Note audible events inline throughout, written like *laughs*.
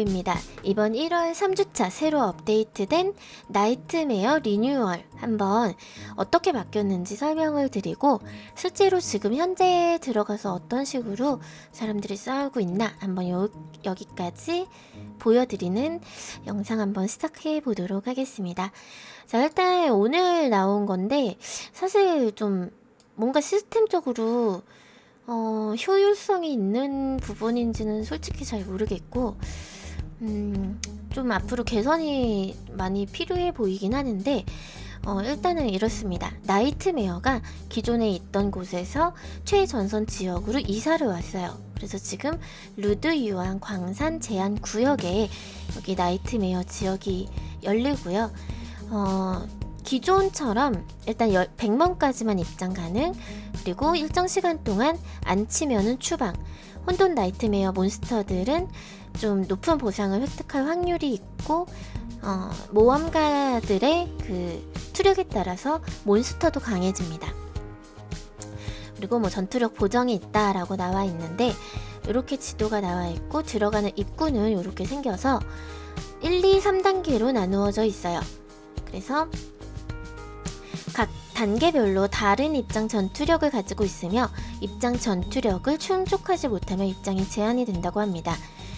입니다. 이번 1월 3주차 새로 업데이트된 나이트메어 리뉴얼 한번 어떻게 바뀌었는지 설명을 드리고 실제로 지금 현재 들어가서 어떤 식으로 사람들이 싸우고 있나 한번 요, 여기까지 보여드리는 영상 한번 시작해 보도록 하겠습니다. 자 일단 오늘 나온 건데 사실 좀 뭔가 시스템적으로 어, 효율성이 있는 부분인지는 솔직히 잘 모르겠고 음, 좀 앞으로 개선이 많이 필요해 보이긴 하는데 어, 일단은 이렇습니다. 나이트메어가 기존에 있던 곳에서 최전선 지역으로 이사를 왔어요. 그래서 지금 루드 유한 광산 제한 구역에 여기 나이트메어 지역이 열리고요. 어, 기존처럼 일단 100명까지만 입장 가능 그리고 일정 시간 동안 안 치면은 추방 혼돈 나이트메어 몬스터들은 좀 높은 보상을 획득할 확률이 있고 어, 모험가들의 그 투력에 따라서 몬스터도 강해집니다. 그리고 뭐 전투력 보정이 있다라고 나와 있는데 이렇게 지도가 나와 있고 들어가는 입구는 이렇게 생겨서 1, 2, 3단계로 나누어져 있어요. 그래서 각 단계별로 다른 입장 전투력을 가지고 있으며 입장 전투력을 충족하지 못하면 입장이 제한이 된다고 합니다.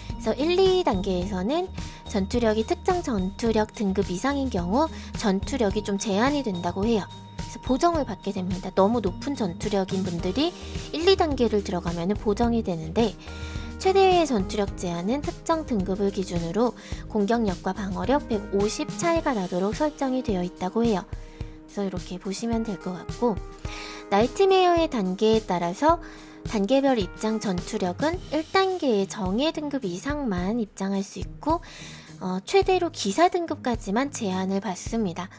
그래서 1, 2단계에서는 전투력이 특정 전투력 등급 이상인 경우 전투력이 좀 제한이 된다고 해요. 그래서 보정을 받게 됩니다. 너무 높은 전투력인 분들이 1, 2단계를 들어가면 보정이 되는데 최대의 전투력 제한은 특정 등급을 기준으로 공격력과 방어력 150 차이가 나도록 설정이 되어 있다고 해요. 그래서 이렇게 보시면 될 것 같고 나이트메어의 단계에 따라서 단계별 입장 전투력은 1단계의 정예 등급 이상만 입장할 수 있고 어, 최대로 기사 등급까지만 제한을 받습니다.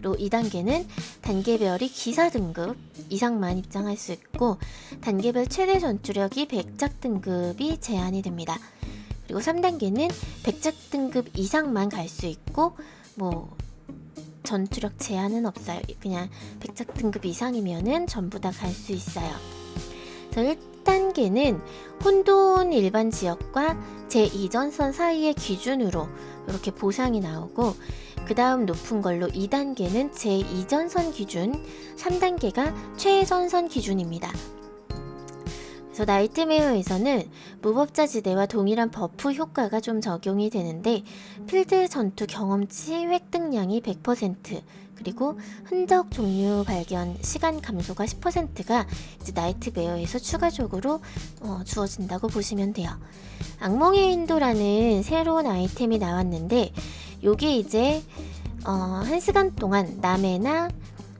그리고 2단계는 단계별이 기사 등급 이상만 입장할 수 있고 단계별 최대 전투력이 100작 등급이 제한이 됩니다. 그리고 3단계는 100작 등급 이상만 갈 수 있고 뭐 전투력 제한은 없어요. 그냥 100작 등급 이상이면은 전부 다 갈 수 있어요. 그래서 1단계는 혼돈 일반 지역과 제2전선 사이의 기준으로 이렇게 보상이 나오고 그 다음 높은 걸로 2단계는 제2전선 기준, 3단계가 최전선 기준입니다. 그래서 나이트메어에서는 무법자 지대와 동일한 버프 효과가 좀 적용이 되는데 필드 전투 경험치 획득량이 100% 그리고 흔적 종류 발견 시간 감소가 10%가 이제 나이트메어에서 추가적으로 어, 주어진다고 보시면 돼요. 악몽의 인도라는 새로운 아이템이 나왔는데 요게 이제 어, 1시간 동안 남해나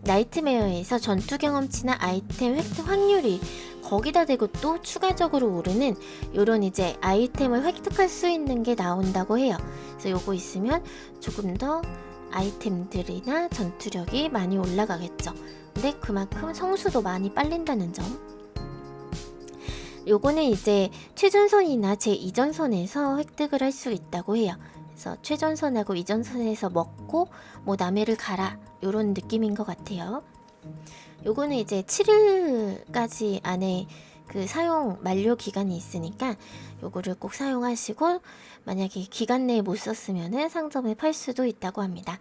나이트메어에서 전투 경험치나 아이템 획득 확률이 거기다 대고 또 추가적으로 오르는 요런 이제 아이템을 획득할 수 있는 게 나온다고 해요. 그래서 요거 있으면 조금 더 아이템들이나 전투력이 많이 올라가겠죠. 근데 그만큼 성수도 많이 빨린다는 점. 요거는 이제 최전선이나 제2전선에서 획득을 할 수 있다고 해요. 그래서 최전선하고 이전선에서 먹고 뭐 남해를 가라 요런 느낌인 것 같아요. 요거는 이제 7일까지 안에 그 사용 만료 기간이 있으니까 요거를 꼭 사용하시고 만약에 기간 내에 못 썼으면은 상점에 팔 수도 있다고 합니다.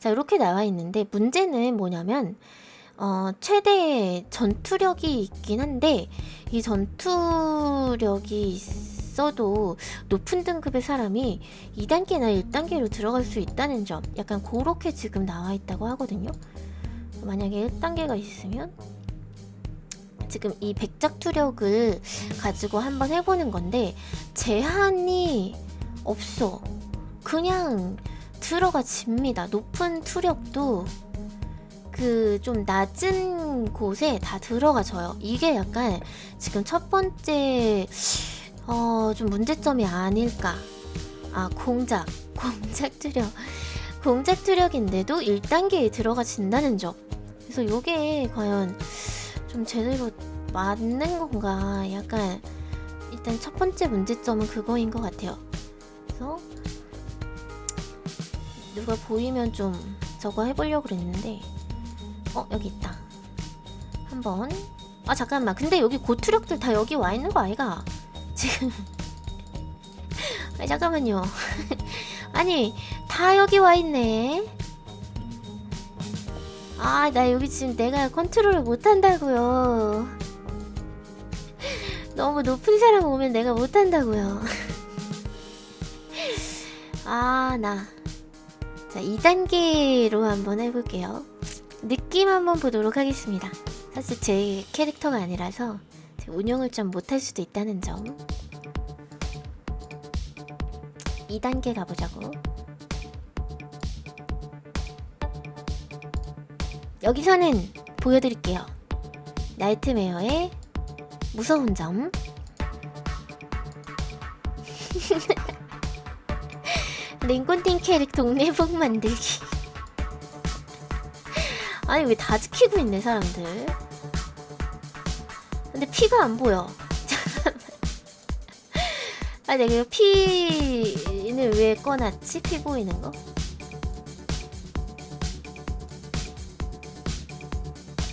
자, 이렇게 나와 있는데 문제는 뭐냐면 어, 최대 전투력이 있긴 한데 이 전투력이 있 어도 높은 등급의 사람이 2단계나 1단계로 들어갈 수 있다는 점 약간 그렇게 지금 나와 있다고 하거든요. 만약에 1단계가 있으면 지금 이 백작 투력을 가지고 한번 해보는 건데 제한이 없어. 그냥 들어가 집니다. 높은 투력도 그 좀 낮은 곳에 다 들어가져요. 이게 약간 지금 첫 번째 어 좀 문제점이 아닐까. 아 공작 공작 투력 공작 투력인데도 1단계에 들어가진다는 점. 그래서 요게 과연 좀 제대로 맞는 건가 약간 일단 첫 번째 문제점은 그거인 것 같아요. 그래서 누가 보이면 좀 저거 해보려고 그랬는데 어 여기 있다. 한번 아 잠깐만 근데 여기 고투력들 다 여기 와 있는 거 아이가? 지금 *laughs* 아 잠깐만요. *laughs* 아니 다 여기 와 있네. 아 나 여기 지금 내가 컨트롤을 못 한다고요. *laughs* 너무 높은 사람 오면 내가 못 한다고요. 아 나. 자 2단계로 한번 해볼게요. 느낌 한번 보도록 하겠습니다. 사실 제 캐릭터가 아니라서 운영을 좀 못할 수도 있다는 점. 2단계 가보자고. 여기서는 보여드릴게요. 나이트메어의 무서운 점. *laughs* 링콘틴 캐릭 동네북 만들기. 아니 왜 다 지키고 있네 사람들. 근데 피가 안 보여. *laughs* 아 내가 피는 왜 꺼놨지? 피 보이는 거?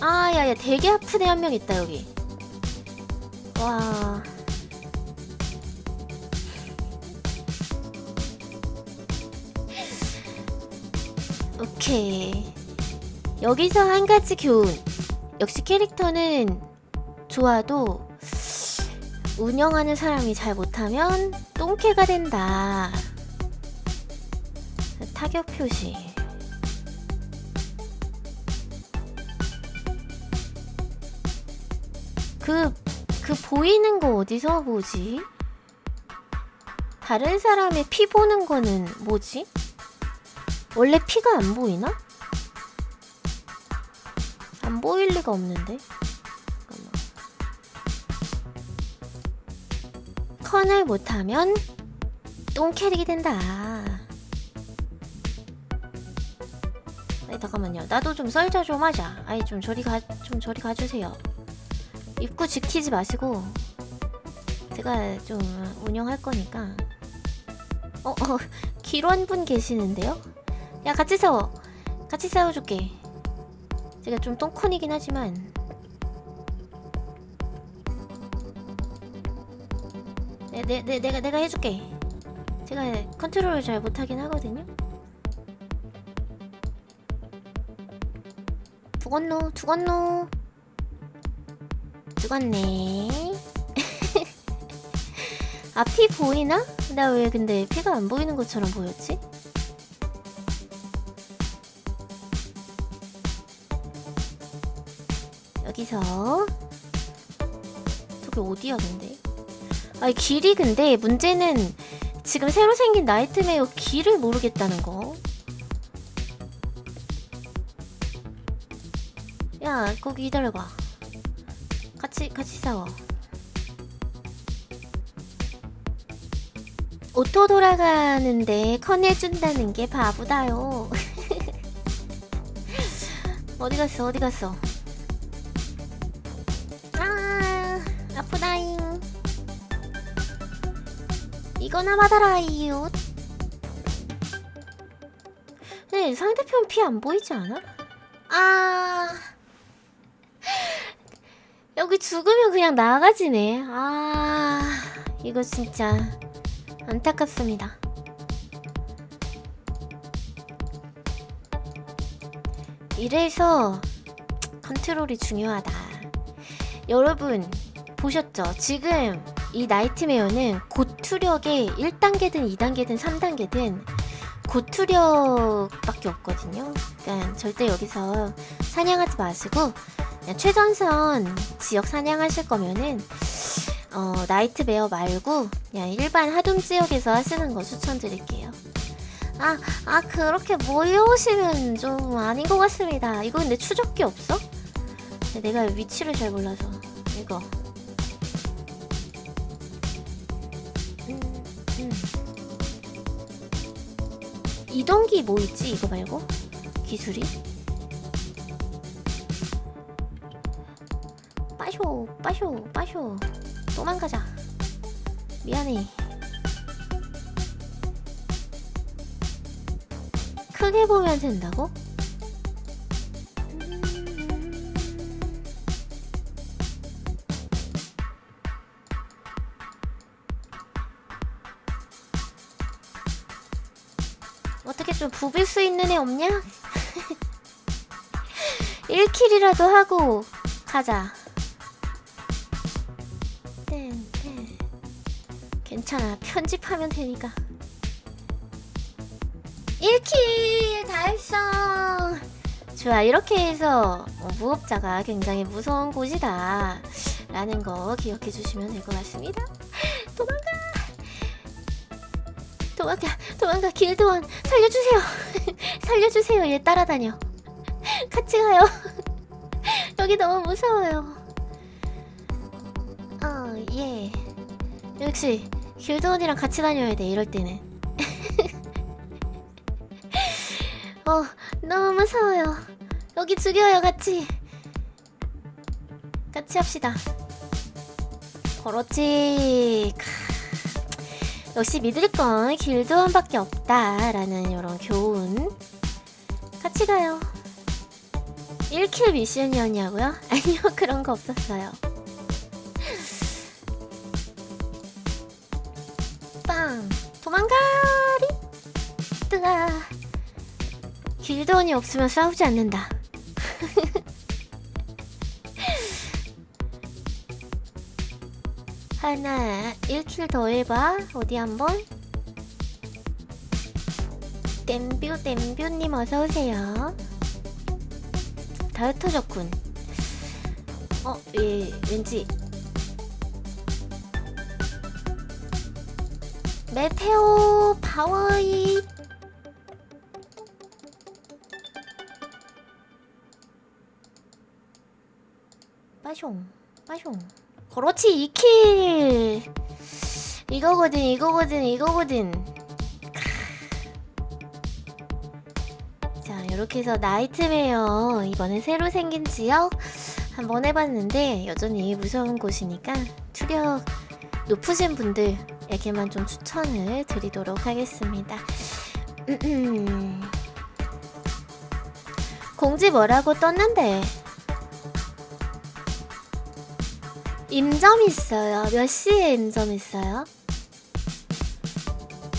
아 야 야 되게 아픈 애 한 명 있다 여기. 와. 오케이. 여기서 한 가지 교훈. 역시 캐릭터는 좋아도 운영하는 사람이 잘 못하면 똥캐가 된다. 타격 표시. 그, 그 보이는 거 어디서 보지? 다른 사람의 피 보는 거는 뭐지? 원래 피가 안 보이나? 안 보일 리가 없는데. 컨을 못하면 똥 캐릭이 된다. 아니 잠깐만요. 나도 좀 썰자 좀 하자. 아니 좀 저리 가, 좀 저리 가주세요. 입구 지키지 마시고 제가 좀 운영할 거니까. 어, 어, *laughs* 기론분 계시는데요? 야 같이 싸워. 같이 싸워줄게. 제가 좀 똥컨이긴 하지만 내, 내, 내, 내가 내가 해줄게 제가 컨트롤을 잘 못하긴 하거든요 죽었노 죽었노 죽었네 아피 보이나? 나 왜 근데 피가 안 보이는 것처럼 보였지? 여기서 저기 어디야 근데? 아니 길이 근데 문제는 지금 새로 생긴 나이트메어 길을 모르겠다는 거. 야 거기 기다려봐. 같이 같이 싸워. 오토 돌아가는데 커내준다는 게 바보다요. *laughs* 어디 갔어 어디 갔어? 아, 아프다잉. 이거나 받아라이요. 네, 상대편 피 안 보이지 않아? 아. 여기 죽으면 그냥 나가지네. 아, 이거 진짜 안타깝습니다. 이래서 컨트롤이 중요하다. 여러분 보셨죠? 지금 이 나이트메어는 고투력의 1단계든 2단계든 3단계든 고투력밖에 없거든요. 그러니까 절대 여기서 사냥하지 마시고 최전선 지역 사냥하실 거면은 어, 나이트메어 말고 그냥 일반 하둠 지역에서 하시는 거 추천드릴게요. 아, 아 그렇게 모여오시면 좀 아닌 것 같습니다. 이거 근데 추적기 없어? 내가 위치를 잘 몰라서 이거 음. 이동기 뭐 있지? 이거 말고? 기술이? 빠쇼 빠쇼 빠쇼. 도망가자. 미안해. 크게 보면 된다고? 어떻게 좀 부빌 수 있는 애 없냐? *laughs* 1킬이라도 하고 가자. 괜찮아. 편집하면 되니까. 1킬 달성! 좋아. 이렇게 해서 어, 무업자가 굉장히 무서운 곳이다. 라는 거 기억해 주시면 될 것 같습니다. *laughs* 도망가! 도망가! 도망가! 길드원! 살려주세요! *laughs* 살려주세요! 얘 따라다녀. 같이 가요. *laughs* 여기 너무 무서워요. 어, 예. 역시 길드원이랑 같이 다녀야 돼. 이럴 때는. *laughs* 어, 너무 무서워요. 여기 죽여요, 같이. 같이 합시다. 그렇지. 캬. 역시 믿을 건 길드원밖에 없다라는 이런 교훈. 같이 가요. 1킬 미션이었냐고요? *laughs* 아니요, 그런 거 없었어요. 빵! 도망가리! 뜨아! 길드원이 없으면 싸우지 않는다. *laughs* 하나, 1킬 더 해봐. 어디 한번? 댐뷰, 댐뷰님 어서오세요. 다 흩어졌군. 어, 예, 왠지. 메테오 파워이. 빠숑, 빠숑. 그렇지, 2킬. 이거거든, 이거거든, 이거거든. 자, 이렇게 해서 나이트메어 이번에 새로 생긴 지역 한번 해봤는데 여전히 무서운 곳이니까 투력 높으신 분들에게만 좀 추천을 드리도록 하겠습니다. 공지 뭐라고 떴는데 임점 있어요. 몇 시에 임점 있어요?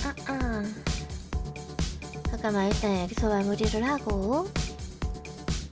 아, 아. 잠깐만 일단 여기서 마무리를 하고